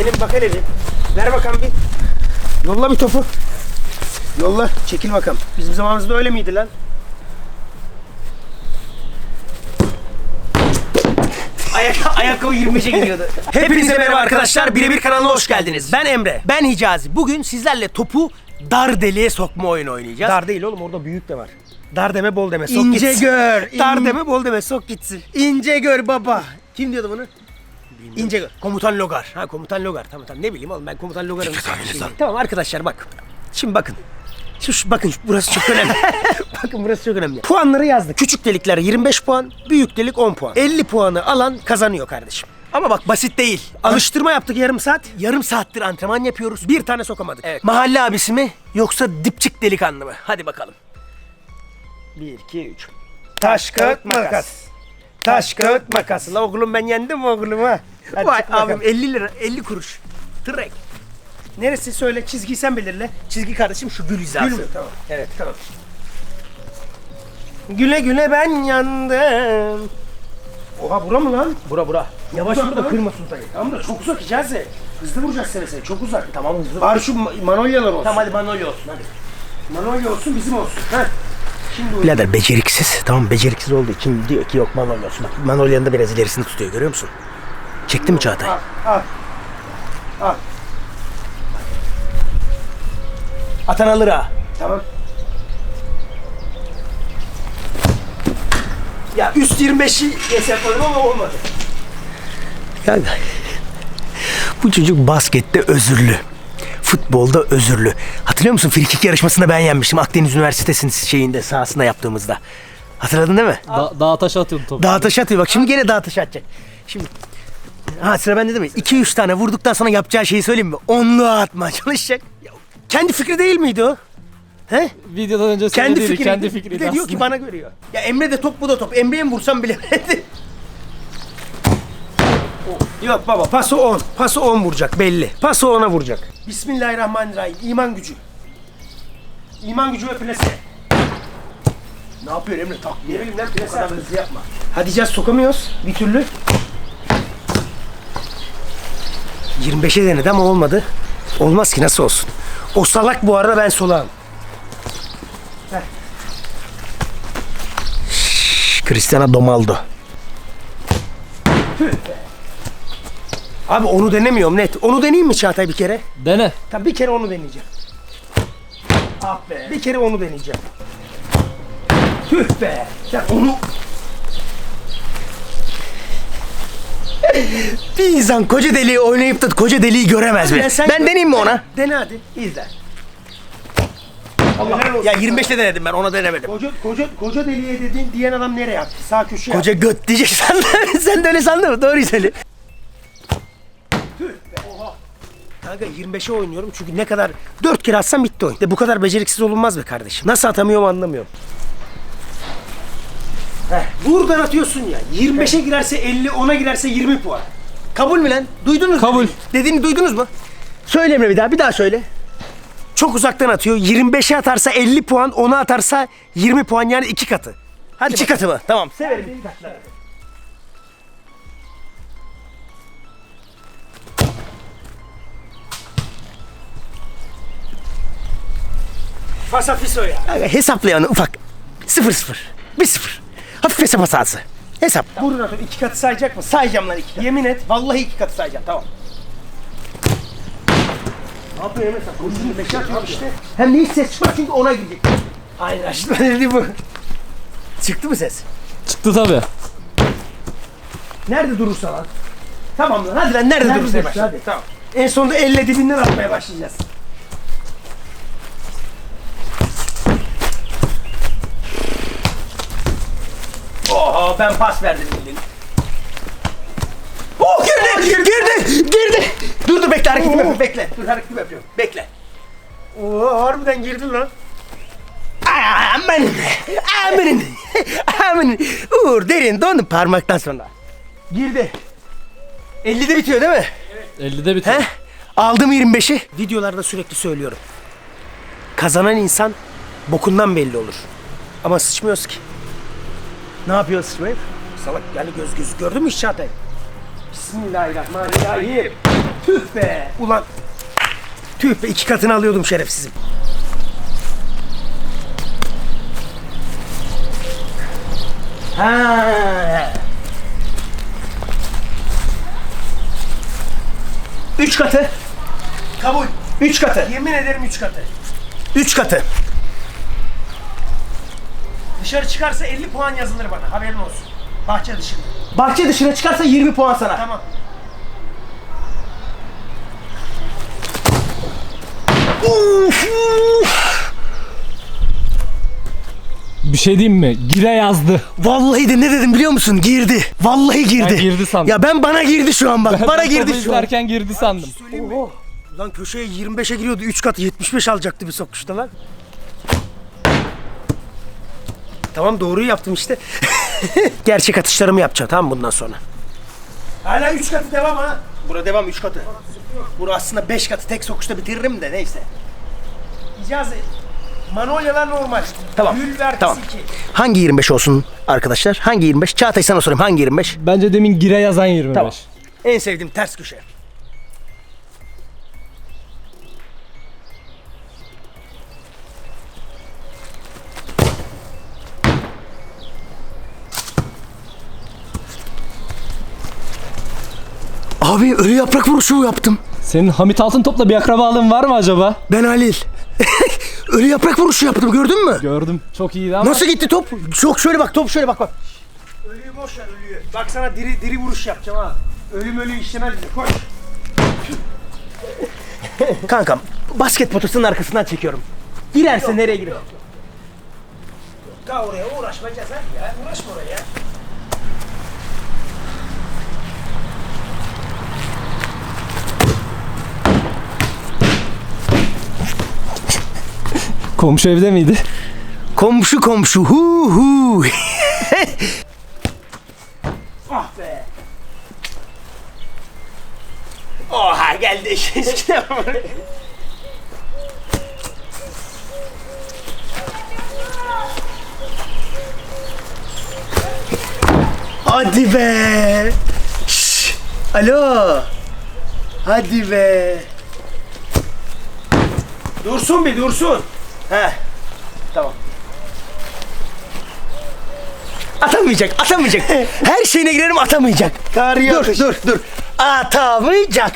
Gelin bak hele bir. Ver bakalım bir. Yolla bir topu. Yolla. Çekil bakalım. Bizim zamanımızda öyle miydi lan? Ayak, ayakkabı 25'e gidiyordu. Hepinize merhaba arkadaşlar. Birebir kanalına hoş geldiniz. Ben Emre. Ben Hicazi. Bugün sizlerle topu dar deliğe sokma oyunu oynayacağız. Dar değil oğlum orada büyük de var. Dar deme bol deme sok İnce gitsin. gör, Dar deme bol deme sok gitsin. İnce gör baba. Kim diyordu bunu? İnce gör. Komutan Logar. Ha komutan Logar. Tamam tamam ne bileyim oğlum ben komutan Logar'ın. Tamam arkadaşlar bak. Şimdi bakın. Şimdi şu, bakın burası çok önemli. bakın burası çok önemli. Puanları yazdık. Küçük delikler 25 puan, büyük delik 10 puan. 50 puanı alan kazanıyor kardeşim. Ama bak basit değil. Alıştırma yaptık yarım saat. Yarım saattir antrenman yapıyoruz. Bir tane sokamadık. Evet. Mahalle abisi mi yoksa dipçik delikanlı mı? Hadi bakalım. 1, 2, 3. Taş, kağıt, makas. Taş, kağıt, makas. La oğlum ben yendim oğlum ha. Hadi Vay çık bakalım. abim 50 lira, 50 kuruş. Tırek. Neresi söyle çizgiyi sen belirle. Çizgi kardeşim şu gül hizası. Gül mü? Tamam. Evet tamam. Güle güle ben yandım. Oha bura mı lan? Bura bura. Yavaş vur da kırma sultayı. Tamam da çok uzak Hicazi. Hızlı vuracağız seni seni. Çok uzak. Tamam hızlı. Bari şu ma- manolyalar olsun. Tamam hadi manolya olsun hadi. Manolya olsun bizim olsun. Heh. Şimdi Birader beceriksiz. Tamam beceriksiz olduğu için diyor ki yok manolya olsun. Bak manolya'nın da biraz ilerisini tutuyor görüyor musun? Çekti mi Çağatay? Al, al. Al. Atan alır ha. Tamam. Ya üst 25'i hesapladım ama olmadı. Ya bu çocuk baskette özürlü. Futbolda özürlü. Hatırlıyor musun? Frikik yarışmasında ben yenmiştim. Akdeniz Üniversitesi'nin şeyinde sahasında yaptığımızda. Hatırladın değil mi? Da dağa taş atıyordun topu. Dağ taşı atıyor. Bak şimdi gene dağ taşı atacak. Şimdi Ha sıra bende değil mi? 2-3 tane vurduktan sonra yapacağı şeyi söyleyeyim mi? Onluğa atmaya çalışacak. Ya, kendi fikri değil miydi o? He? Videodan önce Kendi fikri. kendi Bir fikriydi de diyor ki bana görüyor. Ya Emre de top bu da top. Emre'ye mi vursam bilemedi. Yok baba pası 10. Pası 10 vuracak belli. Pası 10'a vuracak. Bismillahirrahmanirrahim. İman gücü. İman gücü ve plase. Ne yapıyor Emre? Tak. Ne bileyim lan plase hızlı yapma. Hadi sokamıyoruz bir türlü. 25'e denedi ama olmadı. Olmaz ki nasıl olsun. O salak bu arada ben solağım. Cristiano Domaldo. Abi onu denemiyorum net. Onu deneyeyim mi Çağatay bir kere? Dene. Tamam bir kere onu deneyeceğim. Ah be. Bir kere onu deneyeceğim. Tüh be. Ya onu... bir insan koca deliği oynayıp da koca deliği göremez mi? Ben gör. deneyeyim mi ona? Dene hadi. İzle. Allah Ya 25'te denedim ben ona denemedim. Koca, koca, koca deliğe dediğin diyen adam nereye yaptı? Sağ köşeye Koca göt diyecek sen de, sen de öyle sandın mı? Doğruyu söyle. Kanka 25'e oynuyorum çünkü ne kadar 4 kere atsam bitti oyun. De bu kadar beceriksiz olunmaz be kardeşim. Nasıl atamıyorum anlamıyorum. Heh, buradan atıyorsun ya. 25'e girerse 50, 10'a girerse 20 puan. Kabul mü lan? Duydunuz mu? Kabul. Dediğini duydunuz mu? Söyle Emre bir daha, bir daha söyle. Çok uzaktan atıyor. 25'e atarsa 50 puan, 10'a atarsa 20 puan yani iki katı. Hadi iki katı mı? Tamam. Severim iki katları. Fasafiso ya. Aga, Hesaplayalım ufak. 0 0. 1 0. Hafif hesap hatası. Hesap. Buradan atıyor. İki katı sayacak mı? Sayacağım lan iki katı. Yemin et. Vallahi iki katı sayacağım tamam. Ne yapıyor Emre sen? Kurşunu beşe atıyor işte. Hem hiç ses çıkmaz çünkü ona gidecek. Aynen aslında dedi bu. Çıktı mı ses? Çıktı tabi. Nerede durursa lan? Tamam lan hadi lan nerede, Nerede durursa durursa, hadi. Tamam. En sonunda elle dibinden atmaya başlayacağız. Oha ben pas verdim bildiğin. Oh girdi, girdi, girdi, Dur dur bekle hareketimi yapıyorum, bekle. Dur hareketimi yapıyorum, bekle. Oo harbiden girdin lan. Aman, aman, aman. Uğur derin dondu parmaktan sonra. Girdi. 50'de bitiyor değil mi? 50'de bitiyor. He? Aldım 25'i. Videolarda sürekli söylüyorum. Kazanan insan bokundan belli olur. Ama sıçmıyoruz ki. Ne yapıyoruz sıçmayıp? Salak yani göz göz gördün mü hiç Çağatay? Bismillahirrahmanirrahim. Tüh be. Ulan. Tüh be iki katını alıyordum şerefsizim. Ha. Üç katı. Kabul. Üç katı. Yemin ederim üç katı. Üç katı. Dışarı çıkarsa 50 puan yazılır bana. Haberin olsun. Bahçe dışında. Bahçe dışına çıkarsa 20 puan sana. Tamam. Uf, uf. Bir şey diyeyim mi? Gire yazdı. Vallahi de ne dedim biliyor musun? Girdi. Vallahi girdi. Ben girdi sandım. Ya ben bana girdi şu an bak. bana Ben girdi topu şu an. girdi sandım. Oho. Lan köşeye 25'e giriyordu. 3 katı 75 alacaktı bir sokuşta lan. Tamam doğruyu yaptım işte. Gerçek atışlarımı yapacağım tamam bundan sonra. Hala üç katı devam ha. Bura devam 3 katı. Bura aslında 5 katı tek sokuşta bitiririm de neyse. İcazi. Manolyalar normal. Tamam. Gül Tamam. iki. Hangi 25 olsun arkadaşlar? Hangi 25? Çağatay sana sorayım hangi 25? Bence demin gire yazan 25. Tamam. En sevdiğim ters köşe. Abi ölü yaprak vuruşu yaptım. Senin Hamit Altıntop'la bir akrabalığın var mı acaba? Ben Halil. ölü yaprak vuruşu yaptım gördün mü? Gördüm. Çok iyiydi ama. Nasıl gitti top? Çok şöyle bak top şöyle bak bak. Ölüyü boş ver ölüyü. Bak sana diri diri vuruş yapacağım ha. Ölüm ölü işlemez. Koş. Kankam basket potasının arkasından çekiyorum. Girerse nereye girer? Daha oraya uğraşmayacağız hadi ya. Uğraşma oraya Komşu evde miydi? Komşu komşu hu hu. Ah be. Oha geldi içine. Hadi be. Şş. Alo. Hadi be. Dursun bir dursun. He. Tamam. Atamayacak, atamayacak. Her şeyine girerim atamayacak. Tarih dur, dur, dur. Atamayacak.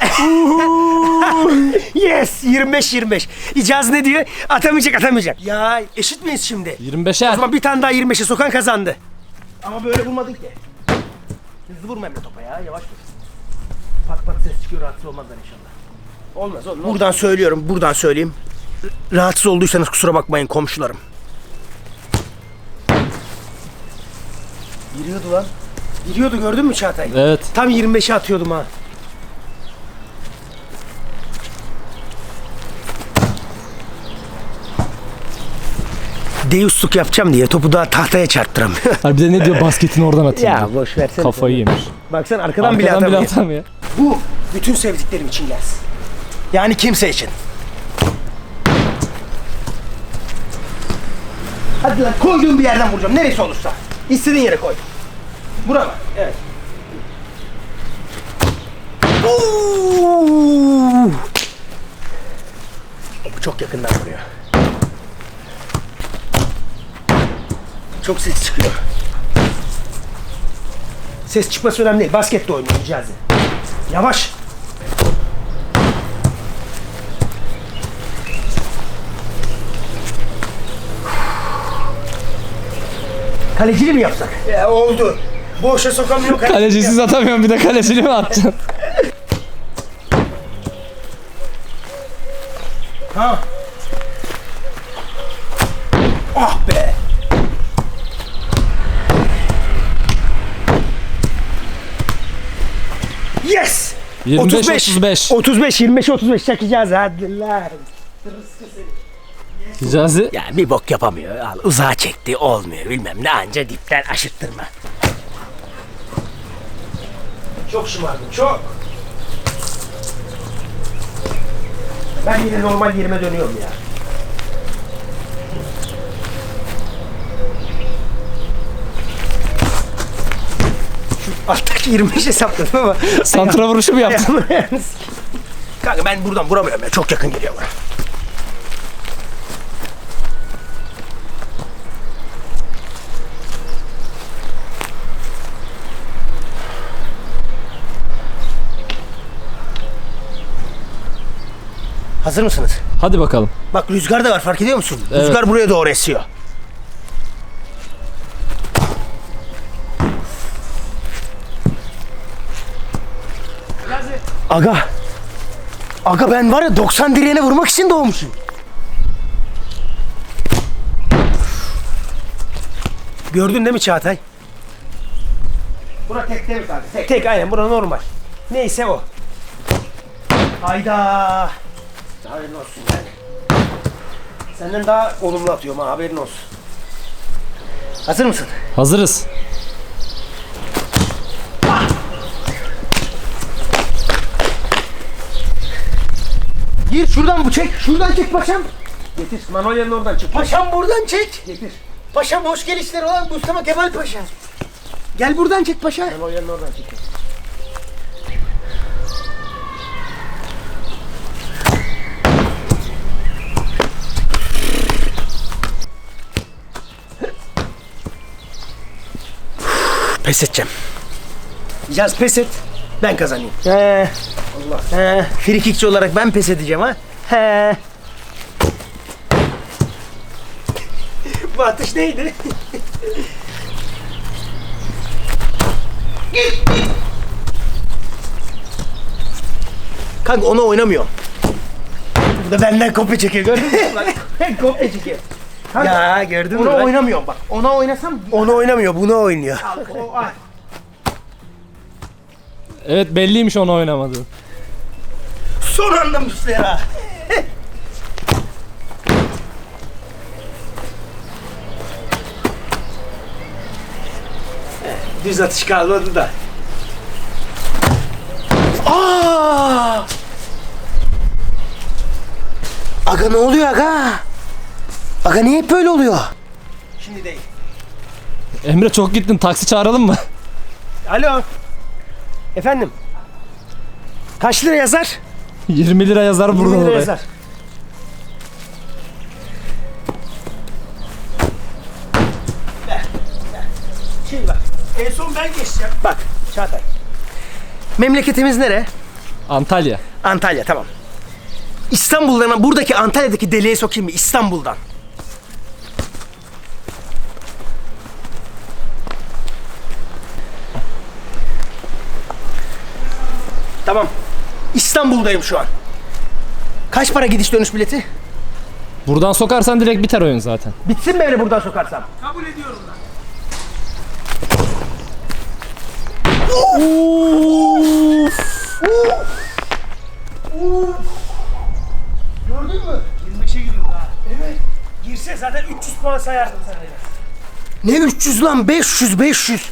yes, 25 25. İcaz ne diyor? Atamayacak, atamayacak. Ya eşit miyiz şimdi? 25'er. O zaman bir tane daha 25'e sokan kazandı. Ama böyle vurmadın ki. Hızlı vurma Emre topa ya, yavaş vur. Pat pat ses çıkıyor, rahatsız olmazlar inşallah. Olmaz oğlum. Buradan söylüyorum, buradan söyleyeyim. Rahatsız olduysanız kusura bakmayın komşularım. Giriyordu lan. Giriyordu gördün mü Çağatay? Evet. Tam 25'e atıyordum ha. Deyusluk yapacağım diye topu daha tahtaya çarptıramıyor. Ha bir de ne diyor basketin oradan atayım. ya boş versene. Kafayı yemiş. Baksana arkadan, bile Arkadan bile atamıyor. atamıyor. Bu bütün sevdiklerim için gelsin. Yani kimse için. Hadi lan koyduğum bir yerden vuracağım. Neresi olursa. İstediğin yere koy. Bura bak. Evet. Oo! Bu çok yakından vuruyor. Çok ses çıkıyor. Ses çıkması önemli değil. Basket de oynuyor Hicazi. Yavaş. Kalecili mi yapsak? Ya oldu. Boşa sokamıyorum. Kalecisiz atamıyorum bir de kalecili mi atacaksın? Ha. Ah be. Yes. 25 35. 35 25 35 çakacağız hadi lan. Hicazi Ya bir bok yapamıyor. Al uzağa çekti olmuyor bilmem ne anca dipten aşıttırma. Çok şımardın çok. Ben yine normal yerime dönüyorum ya. Alttaki 25 hesapladım ama. Santra vuruşu mu yaptın? Kanka ben buradan vuramıyorum ya. Çok yakın geliyor bana. Hazır mısınız? Hadi bakalım. Bak rüzgar da var fark ediyor musun? Evet. Rüzgar buraya doğru esiyor. Aga. Aga ben var ya 90 direğine vurmak için doğmuşum. Gördün değil mi Çağatay? Bura tek değil mi kanka? Tek. Tek aynen bura normal. Neyse o. Hayda. Haberin olsun yani. Senden daha olumlu atıyorum ha haberin olsun. Hazır mısın? Hazırız. Gir şuradan bu çek. Şuradan çek paşam. Getir. Manolya'nın oradan çek. Paşam buradan çek. Getir. Paşam hoş gelişler olan Mustafa Kemal Paşa. Gel buradan çek paşa. Manolya'nın oradan çek. Pes edeceğim. Yaz pes et. Ben kazanayım. He. Allah. He. Frikikçi olarak ben pes edeceğim ha. He. Bu atış neydi? Kanka onu oynamıyorum. Burada benden kopya çekiyor gördün mü? Bak kopya çekiyor. Ya gördün mü? Onu oynamıyorum bak. Ona oynasam onu oynamıyor, bunu oynuyor. Evet belliymiş onu oynamadı. Son anda Muslera. Düz atış kalmadı da. Aa! Aga ne oluyor aga? Aga niye hep böyle oluyor? Şimdi değil. Emre çok gittin taksi çağıralım mı? Alo. Efendim. Kaç lira yazar? 20 lira yazar 20 buradan lira oraya. yazar. Ver, ver. Şimdi bak. En son ben geçeceğim. Bak Çağatay. Memleketimiz nere? Antalya. Antalya tamam. İstanbul'dan buradaki Antalya'daki deliğe sokayım mı? İstanbul'dan. Tamam. İstanbul'dayım şu an. Kaç para gidiş dönüş bileti? Buradan sokarsan direkt biter oyun zaten. Bitsin mi beni buradan sokarsam? Kabul ediyorum ben. Gördün mü? 25'e giriyor daha. Evet. Girse zaten 300 puan sayardım sana Ne 300 lan 500 500.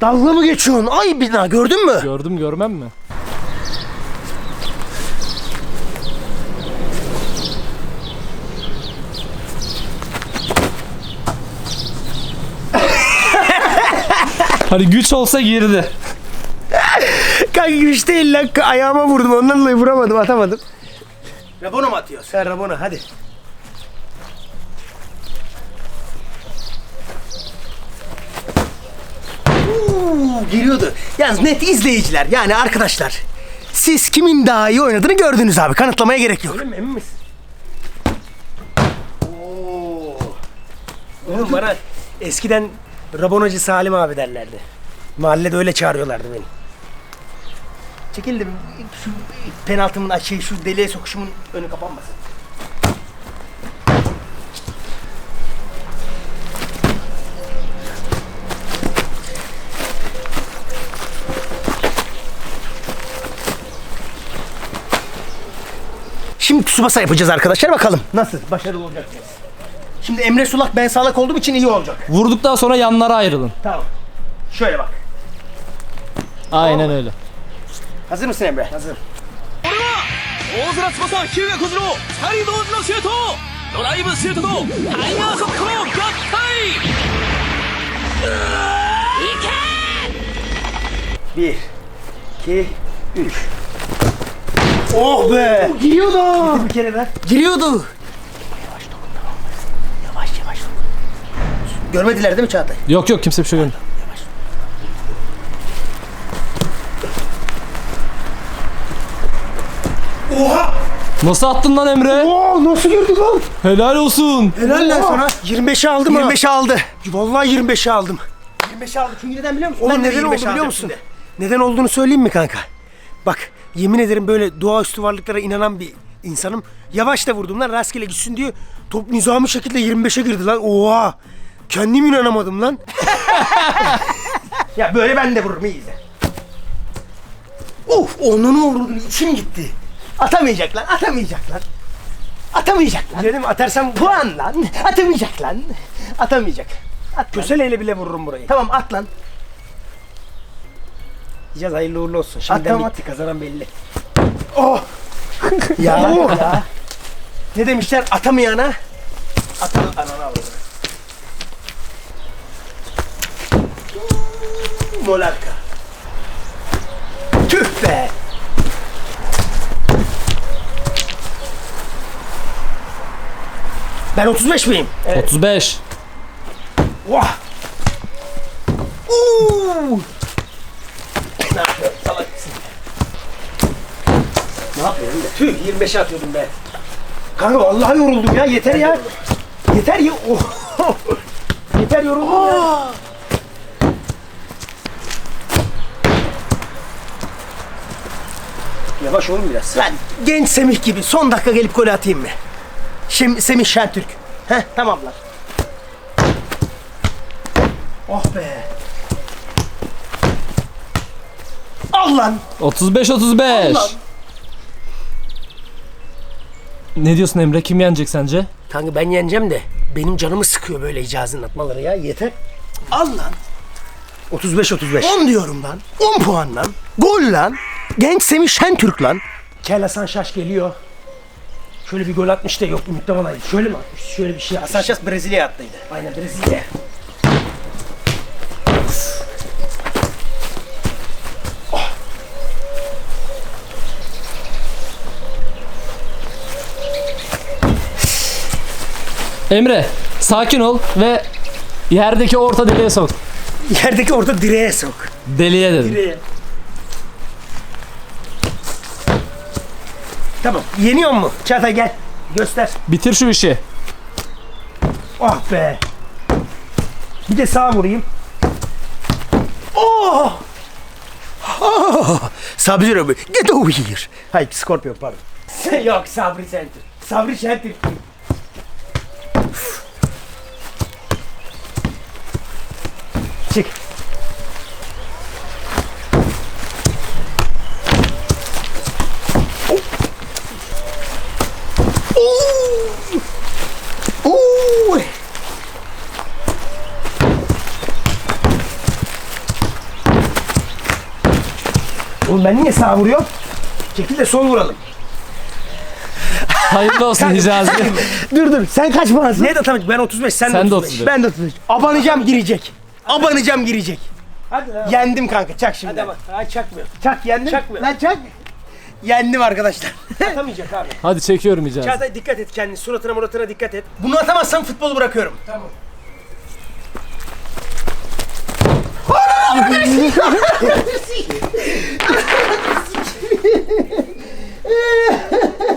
Dalga mı geçiyorsun? Ay bina gördün mü? Gördüm görmem mi? Hani güç olsa girdi. Kanka güç değil lan. Ayağıma vurdum ondan dolayı vuramadım atamadım. Rabona mı atıyorsun? Sen Rabona hadi. Uuu, giriyordu. Yalnız net izleyiciler yani arkadaşlar. Siz kimin daha iyi oynadığını gördünüz abi. Kanıtlamaya gerek yok. Öyle mi? Emin misin? Oo. Oğlum bana eskiden Rabonacı Salim abi derlerdi. Mahallede öyle çağırıyorlardı beni. Çekil şu penaltımın şey şu deliğe sokuşumun önü kapanmasın. Şimdi Tsubasa yapacağız arkadaşlar bakalım. Nasıl? Başarılı olacak mıyız? Şimdi Emre Sulak ben sağlak olduğum için iyi olacak. Vurduktan sonra yanlara ayrılın. Tamam. Şöyle bak. Aynen öyle. Hazır mısın Emre? Hazır. 大空翼日向小次郎2人同時のシュートドライブシュートとタイガーショットの合体 Bir, iki, üç. Oh be! Giriyordu. Gitti bir kere daha. Giriyordu. Görmediler değil mi Çağatay? Yok yok kimse bir şey görmüyor. Oha! Nasıl attın lan Emre? Oo nasıl gördük lan? Helal olsun. Helal lan sana. 25'i aldım ha. 25'i aldı. Vallahi 25'i aldım. 25 aldı. Çünkü neden biliyor musun? Oğlum Ben de neden oldu 25 biliyor musun? şimdi. Neden olduğunu söyleyeyim mi kanka? Bak yemin ederim böyle doğaüstü varlıklara inanan bir insanım. Yavaş da vurdum lan rastgele gitsin diye. Top nizami şekilde 25'e girdi lan. Oha! Kendim inanamadım lan. ya böyle ben de vururum iyi izle. Of onu ne vurdu içim gitti. Atamayacak lan atamayacak lan. Atamayacak lan. Dedim atarsam puan lan. Atamayacak lan. Atamayacak. At Köseleyle bile vururum burayı. Tamam at lan. Diyeceğiz hayırlı uğurlu olsun. Şimdiden tamam, bitti kazanan belli. Oh! ya, ya. Ne demişler atamayana atan anana avradı. Molarka. Tüh be! Ben 35 miyim? 35. Vah! Uuu! Ne yapıyorsun salak mısın? Ne yapıyorum be? Tüh 25 atıyordum be. Kanka vallahi yoruldum ya yeter ya. Yeter ya. Oh. yeter yoruldum ya. Yavaş olun biraz. Lan genç Semih gibi son dakika gelip gol atayım mı? Şimdi Semih Şentürk. Heh tamamlar. Oh be. Al lan. 35 35. Allah. Ne diyorsun Emre? Kim yenecek sence? Kanka ben yeneceğim de benim canımı sıkıyor böyle icazın atmaları ya yeter. Al lan. 35 35. 10 diyorum lan. 10 puan lan. Gol lan. Genç Semih Şentürk lan. Kel Hasan Şaş geliyor. Şöyle bir gol atmış da yok Ümit Davalay. Şöyle mi atmış? Şöyle bir şey Hasan Şaş Brezilya'ya attıydı. Aynen Brezilya. Emre sakin ol ve yerdeki orta deliğe sok. Yerdeki orta direğe sok. Deliğe dedim. Direğe. Tamam. Yeniyor mu? Çağatay gel. Göster. Bitir şu işi. Ah be. Bir de sağa vurayım. Oh! Oh! Sabri abi, get over here. Hayır, Scorpio pardon. Yok, Sabri Center. Sabri Center. Çık. Oh! Oh! Ben niye sağ vuruyorum? Çekil de sol vuralım. Hayırlı olsun Hicazi. dur dur sen kaç puansın? Ne de tabii ben 35 sen, Sen de de 35. 35. Ben de 35. Abanacağım girecek. Abanacağım girecek. Hadi lan. Yendim kanka çak şimdi. Hadi bak. Ha çakmıyor. Çak yendim. Çakmıyor. Lan çak. Yendim arkadaşlar. Atamayacak abi. Hadi çekiyorum Hicazi. Çağatay dikkat et kendine suratına muratına dikkat et. Bunu atamazsam futbolu bırakıyorum. Tamam.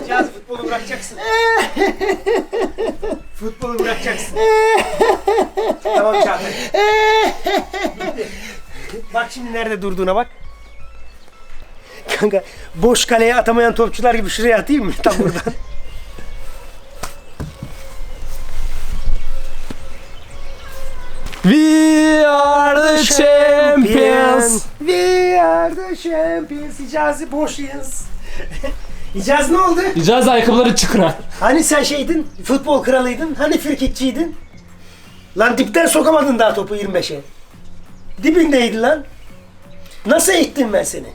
Cihaz futbolu bırakacaksın. futbolu bırakacaksın. tamam Çağatay. Bak şimdi nerede durduğuna bak. Kanka boş kaleye atamayan topçular gibi şuraya atayım mı? Tam buradan. We are the champions. We are the champions. Hicazi boşuyuz. Hicaz ne oldu? Hicazi ayakkabıları çıkra. Hani sen şeydin, futbol kralıydın, hani frikikçiydin? Lan dipten sokamadın daha topu 25'e. Dibindeydi lan. Nasıl eğittim ben seni?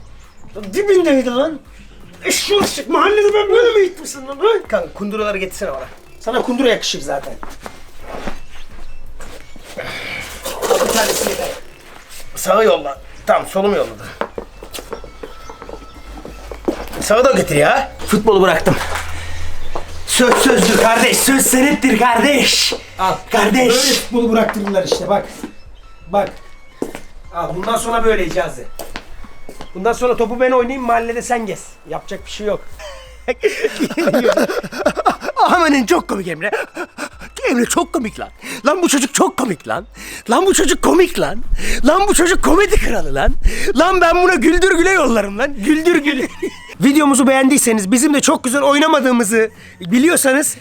Dibindeydi lan. Eşşoğlu çık mahallede ben böyle mi eğitmişsin lan? Ha? Kanka kunduraları getirsene bana. Sana kundura yakışır zaten. tanesi yeter. Sağa yolla. Tamam solum yolladım. Sağa da getir ya. Futbolu bıraktım. Söz sözdür kardeş. Söz senettir kardeş. Al. Kardeş. Böyle futbolu bıraktırdılar işte bak. Bak. Al bundan sonra böyle Hicazi. Bundan sonra topu ben oynayayım mahallede sen gez. Yapacak bir şey yok. Ahmet'in çok komik Emre. Emre çok komik lan. Lan bu çocuk çok komik lan. Lan bu çocuk komik lan. Lan bu çocuk komedi kralı lan. Lan ben buna güldür güle yollarım lan. Güldür güle. Videomuzu beğendiyseniz bizim de çok güzel oynamadığımızı biliyorsanız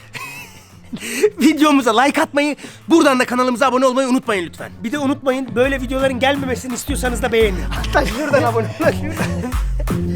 videomuza like atmayı, buradan da kanalımıza abone olmayı unutmayın lütfen. Bir de unutmayın böyle videoların gelmemesini istiyorsanız da beğenin. Hatta şuradan abone olun.